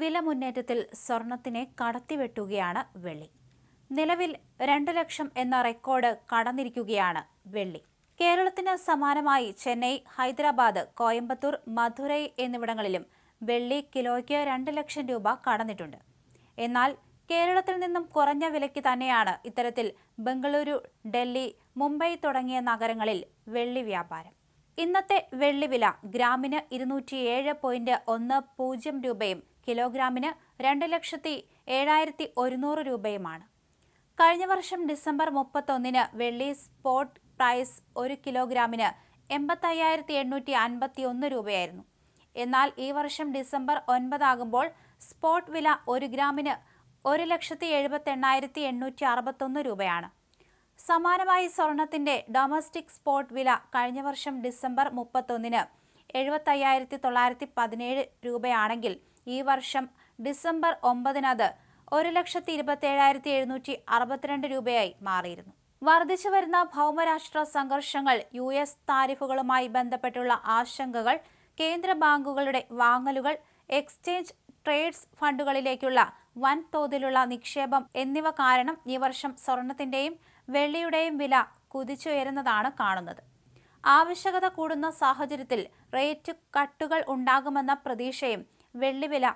വില മുന്നേറ്റത്തിൽ സ്വർണത്തിനെ കടത്തിവെട്ടുകയാണ് വെള്ളി. നിലവിൽ രണ്ട് ലക്ഷം എന്ന റെക്കോർഡ് കടന്നിരിക്കുകയാണ് വെള്ളി. കേരളത്തിന് സമാനമായി ചെന്നൈ ഹൈദരാബാദ് കോയമ്പത്തൂർ മധുരൈ എന്നിവിടങ്ങളിലും വെള്ളി കിലോയ്ക്ക് രണ്ട് ലക്ഷം രൂപ കടന്നിട്ടുണ്ട്. എന്നാൽ കേരളത്തിൽ നിന്നും കുറഞ്ഞ വിലയ്ക്ക് തന്നെയാണ് ഇത്തരത്തിൽ ബംഗളൂരു ഡൽഹി മുംബൈ തുടങ്ങിയ നഗരങ്ങളിൽ വെള്ളി വ്യാപാരം. ഇന്നത്തെ വെള്ളി വില ഗ്രാമിന് ഇരുന്നൂറ്റിയേഴ് പോയിന്റ് ഒന്ന് പൂജ്യം രൂപയും കിലോഗ്രാമിന് രണ്ട് ലക്ഷത്തി ഏഴായിരത്തി ഒരുന്നൂറ് രൂപയുമാണ്. കഴിഞ്ഞ വർഷം ഡിസംബർ മുപ്പത്തൊന്നിന് വെള്ളി സ്പോട്ട് പ്രൈസ് ഒരു കിലോഗ്രാമിന് എൺപത്തയ്യായിരത്തി എണ്ണൂറ്റി അൻപത്തി ഒന്ന് രൂപയായിരുന്നു. എന്നാൽ ഈ വർഷം ഡിസംബർ ഒൻപതാകുമ്പോൾ സ്പോട്ട് വില ഒരു ഗ്രാമിന് ഒരു ലക്ഷത്തി എഴുപത്തി എണ്ണായിരത്തി എണ്ണൂറ്റി അറുപത്തൊന്ന് രൂപയാണ്. സമാനമായി സ്വർണത്തിന്റെ ഡൊമസ്റ്റിക് സ്പോട്ട് വില കഴിഞ്ഞ വർഷം ഡിസംബർ മുപ്പത്തൊന്നിന് എഴുപത്തയ്യായിരത്തി തൊള്ളായിരത്തി പതിനേഴ് രൂപയാണെങ്കിൽ ഈ വർഷം ഡിസംബർ ഒമ്പതിനത് ഒരു ലക്ഷത്തി ഇരുപത്തേഴായിരത്തി എഴുന്നൂറ്റി അറുപത്തിരണ്ട് രൂപയായി മാറിയിരുന്നു. വർദ്ധിച്ചു വരുന്ന ഭൗമരാഷ്ട്ര സംഘർഷങ്ങൾ യു എസ് താരിഫുകളുമായി ബന്ധപ്പെട്ടുള്ള ആശങ്കകൾ കേന്ദ്ര ബാങ്കുകളുടെ വാങ്ങലുകൾ എക്സ്ചേഞ്ച് ട്രേഡ്സ് ഫണ്ടുകളിലേക്കുള്ള വൻതോതിലുള്ള നിക്ഷേപം എന്നിവ കാരണം ഈ വർഷം സ്വർണത്തിന്റെയും വെള്ളിയുടെയും വില കുതിച്ചുയരുന്നതാണ് കാണുന്നത്. ആവശ്യകത കൂടുന്ന സാഹചര്യത്തിൽ റേറ്റ് കട്ടുകൾ ഉണ്ടാകുമെന്ന പ്രതീക്ഷയും വെള്ളിവില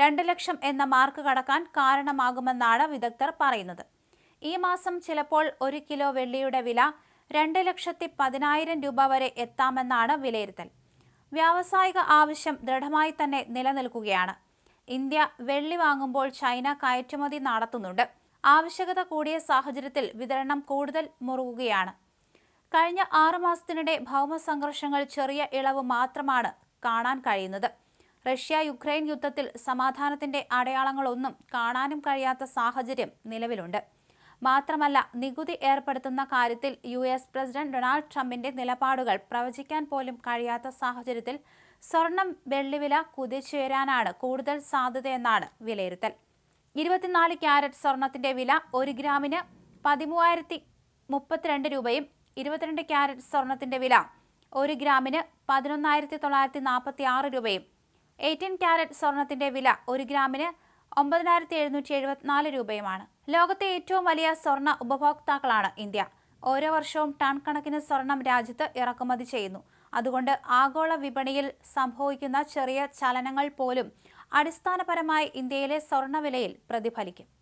രണ്ട് ലക്ഷം എന്ന മാർക്ക് കടക്കാൻ കാരണമാകുമെന്നാണ് വിദഗ്ധർ പറയുന്നത്. ഈ മാസം ചിലപ്പോൾ ഒരു കിലോ വെള്ളിയുടെ വില രണ്ട് ലക്ഷത്തി പതിനായിരം രൂപ വരെ എത്താമെന്നാണ് വിലയിരുത്തൽ. വ്യാവസായിക ആവശ്യം ദൃഢമായി തന്നെ നിലനിൽക്കുകയാണ്. ഇന്ത്യ വെള്ളി വാങ്ങുമ്പോൾ ചൈന കയറ്റുമതി നടത്തുന്നുണ്ട്. ആവശ്യകത കൂടിയ സാഹചര്യത്തിൽ വിതരണം കൂടുതൽ മുറുകുകയാണ്. കഴിഞ്ഞ ആറു മാസത്തിനിടെ ഭൗമ സംഘർഷങ്ങൾ ചെറിയ ഇളവ് മാത്രമാണ് കാണാൻ കഴിയുന്നത്. റഷ്യ യുക്രൈൻ യുദ്ധത്തിൽ സമാധാനത്തിന്റെ അടയാളങ്ങളൊന്നും കാണാനും കഴിയാത്ത സാഹചര്യം നിലവിലുണ്ട്. മാത്രമല്ല നികുതി ഏർപ്പെടുത്തുന്ന കാര്യത്തിൽ യു എസ് പ്രസിഡന്റ് ഡൊണാൾഡ് ട്രംപിന്റെ നിലപാടുകൾ പ്രവചിക്കാൻ പോലും കഴിയാത്ത സാഹചര്യത്തിൽ സ്വർണം വെള്ളിവില കുതിച്ചുയരാനാണ് കൂടുതൽ സാധ്യതയെന്നാണ് വിലയിരുത്തൽ. ഇരുപത്തിനാല് ക്യാരറ്റ് സ്വർണത്തിന്റെ വില ഒരു ഗ്രാമിന് പതിമൂവായിരത്തി മുപ്പത്തിരണ്ട് രൂപയും ഇരുപത്തിരണ്ട് ക്യാരറ്റ് സ്വർണത്തിന്റെ വില ഒരു ഗ്രാമിന് പതിനൊന്നായിരത്തി തൊള്ളായിരത്തി നാൽപ്പത്തി ആറ് രൂപയും എയ്റ്റീൻ ക്യാരറ്റ് സ്വർണത്തിന്റെ വില ഒരു ഗ്രാമിന് ഒമ്പതിനായിരത്തി എഴുന്നൂറ്റി എഴുപത്തിനാല് രൂപയുമാണ്. ലോകത്തെ ഏറ്റവും വലിയ സ്വർണ ഉപഭോക്താക്കളാണ് ഇന്ത്യ. ഓരോ വർഷവും ടൺ കണക്കിന് സ്വർണം രാജ്യത്ത് ഇറക്കുമതി ചെയ്യുന്നു. അതുകൊണ്ട് ആഗോള വിപണിയിൽ സംഭവിക്കുന്ന ചെറിയ ചലനങ്ങൾ പോലും അടിസ്ഥാനപരമായി ഇന്ത്യയിലെ സ്വർണവിലയിൽ പ്രതിഫലിക്കും.